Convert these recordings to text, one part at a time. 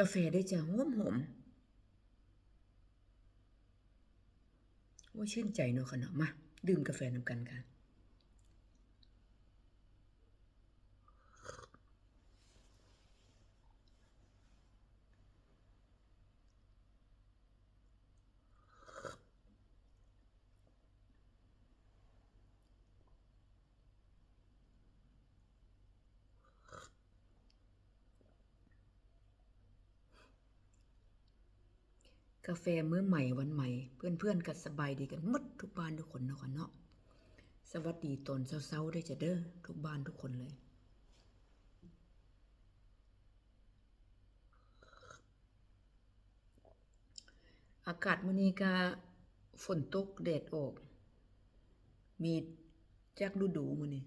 กาแฟได้จะหอมหอมว่าชื่นใจเนาะค่ะเนาะมา ดื่มกาแฟนำกันค่ะ กาแฟมื้อใหม่วันใหม่ เพื่อนๆก็สบายดีกันหมดทุกบ้านทุกคนนะค่ะเนาะสวัสดีตอนเช้าๆได้จะเด้อทุกบ้านทุกคนเลย อากาศมื้อนี้ก็ฝนตกแดดออก มีจากฤดูมื้อนี้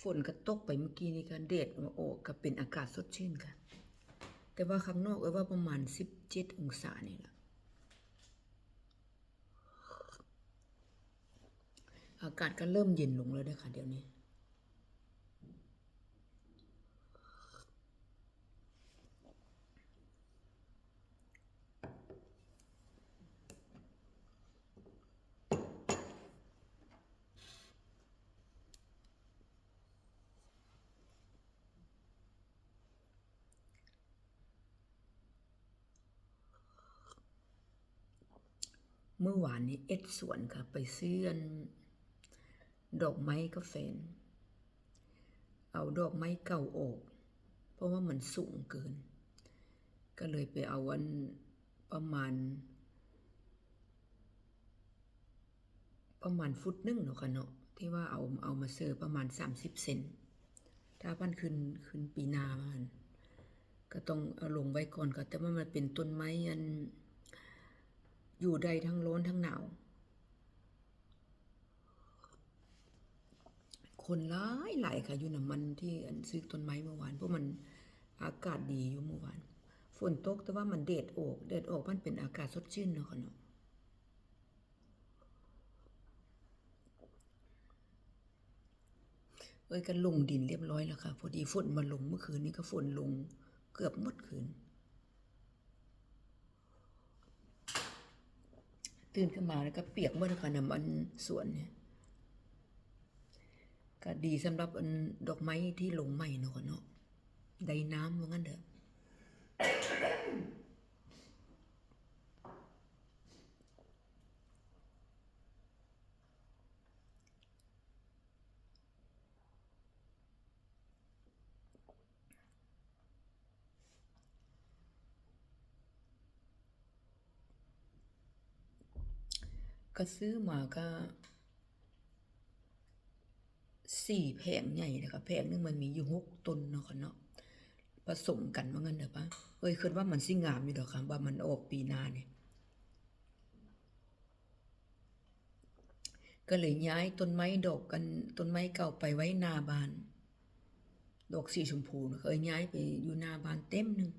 ฝนก็ตกไปเมื่อกี้นี่ก็แดดมาออกก็เป็นอากาศสดชื่นค่ะ แต่ว่าข้างนอกเอ้ยว่าประมาณ17องศานี่แหละอากาศก็เริ่มเย็นลงแล้วด้ค่ะเดี๋ยวนี้ เมื่อวานนี้เอ็ดสวนค่ะ ไปซื้ออันดอกไม้กาแฟน เอาดอกไม้เก่าออก เพราะว่ามันสูงเกิน ก็เลยไปเอาอันประมาณ ประมาณฟุตหนึงเนาะค่ะเนาะที่ว่าเอาเอามาเซอร์ประมาณ 30 เซนถ้าพันขึ้นขึ้นปีนามันก็ต้องเอาลงไว้ก่อนก็แต่ว่ามันเป็นต้นไม้อัน อยู่ได้ทั้งร้อนทั้งหนาว คนหลายหลายค่ะอยู่น้ำมันที่อันซื้อต้นไม้เมื่อวานเพราะมันอากาศดีอยู่เมื่อวาน ฝนตกแต่ว่ามันเดดออกเดดออกมันเป็นอากาศสดชื่นเนาะค่ะเนาะเอ้ยกันลงดินเรียบร้อยแล้วค่ะ พอดีฝนมาลงเมื่อคืนนี้ก็ฝนลงเกือบหมดคืน ตื่นขึ้นมาแล้วก็เปียกหมดแล้วค่ะน้ำมันสวนเนี่ยก็ดีสำหรับอันดอกไม้ที่ลงใหม่เนาะเนาะได้น้ำว่างั้นเถอะ ก็ซื้อมาก็สี่แผงใหญ่นะคะแผงนึงมันมีอยู่หกต้นเนาะค่ะเนาะผสมกันว่างั้นเถอะปะเอ้ยคิดว่ามันสิงามอยู่ดอกค่ะว่ามันออกปีหน้าเนี่ยก็เลยย้ายต้นไม้ดอกกันต้นไม้เก่าไปไว้หน้าบ้าน ดอกสีชมพูเคยย้ายไปอยู่หน้าบ้านเต็มหนึ่ง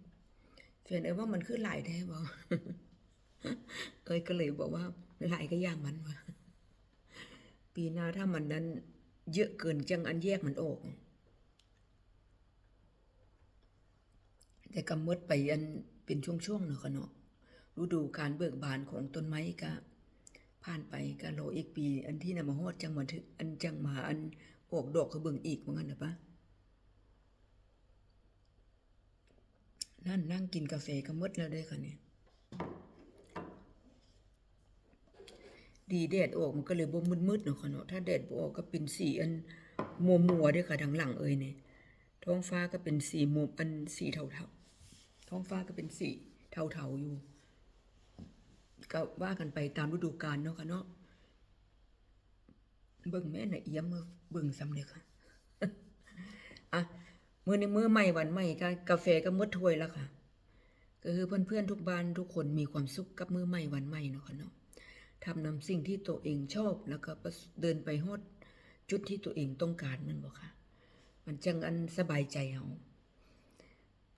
แฟนเอ้ยว่ามันคือหลายแท้บ่เอ้ยก็เลยบอกว่า หลายก็ย่างมันวะปีหน้าถ้ามันนั้น เยอะเกินจังอันแยกมันออก แต่กำมดไปอันเป็นช่วงๆเนาะค่ะเนาะฤดูการเบิกบานของต้นไม้ก็ผ่านไปก็รออีกปี อันที่นำมาฮอดจังมาถึงอันจังมาอันออกดอกก็เบิ่งอีกว่างั้นนะปะนั่นนั่งกินกาแฟก็มดแล้วด้อค่ะเนี่ย ดีแดดออกมันก็เลยบ่มืดๆเนาะค่ะเนาะถ้าแดดบ่ออกก็เป็นสีอันมัวๆเด้อค่ะทางหลังเอ่ยเนี่ยท้องฟ้าก็เป็นสีมุมอันสีเทาๆท้องฟ้าก็เป็นสีเทาๆอยู่ ก็ว่ากันไปตามฤดูกาลเนาะค่ะเนาะเบิ่งแม่น่ะเอี้ยมมือเบิ่งซ้ำเลยค่ะอะมื้อในี้มื้อใหม่วันใหม่ก็กาแฟก็หมดถ้วยแล้วค่ะ ก็คือเพื่อนๆทุกบ้านทุกคนมีความสุขกับมื้อใหม่วันใหม่เนาะค่ะเนาะ ทำนำสิ่งที่ตัวเองชอบแล้วก็เดินไปฮอดจุดที่ตัวเองต้องการมันบอกค่ะ มันจังอันสบายใจเอา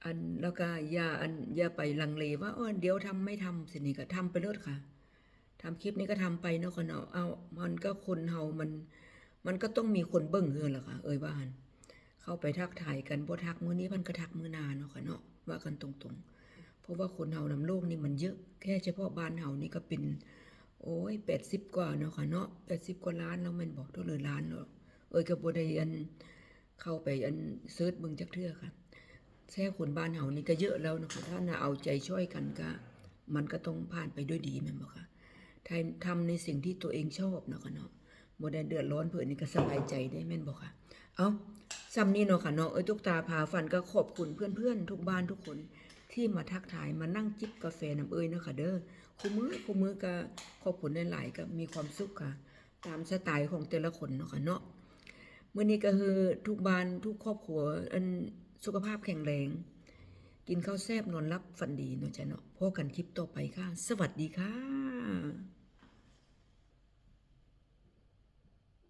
อันแล้วก็อย่าอันอย่าไปลังเลว่าเออเดี๋ยวทำไม่ทำสินี้ก็ทำไปเลิศค่ะทำคลิปนี้ก็ทำไปเนาะค่ะเนาะเอามันก็คนเฮามัน มันก็ต้องมีคนเบิ่งเฮือนล่ะค่ะ เอ่ยว่าหันเข้าไปทักทายกันบ่ทักมื้อนี้มันก็ทักมื้อนาเนาะค่ะเนาะว่ากันตรงๆ เพราะว่าคนเฮานำโลกนี่มันเยอะ แค่เฉพาะบ้านเฮานี่ก็เป็น โอ้ย80กว่าเนาะค่ะเนาะ80กว่าล้านแล้วแม่นบอกเท่าเลยล้านเนาะเอ้ยก็บ่ได้อันเข้าไปอันเซิร์ชเบิ่งจักเทื่อค่ะแค่คนบ้านเฮานี่ก็เยอะแล้วนะคะถ้านะเอาใจช่วยกันก็มันก็ต้องผ่านไปด้วยดีแม่นบ่ค่ะถ้าทำในสิ่งที่ตัวเองชอบเนาะค่ะเนาะบ่ได้เดือดร้อนเพิ่นนี่ก็สบายใจได้แม่นบ่ค่ะเอาซ้ำนี้เนาะค่ะเนาะเอ้ยทุกตาพาฟันก็ขอบคุณเพื่อนๆทุกบ้านทุกคน ที่มาทักทายมานั่งจิบกาแฟน้ำเอ้ยเนาะค่ะเด้อคู่มือคู่มือก็ขอบคุณหลายๆก็มีความสุขค่ะ ตามสไตล์ของแต่ละคนเนาะค่ะเนาะมื่อนี้ก็คือทุกบ้านทุกครอบครัวอันสุขภาพแข็งแรง กินข้าวแซ่บนอนรับฝันดีเนาะจ๊ะเนาะพบกันคลิปต่อไปค่ะ สวัสดีค่ะ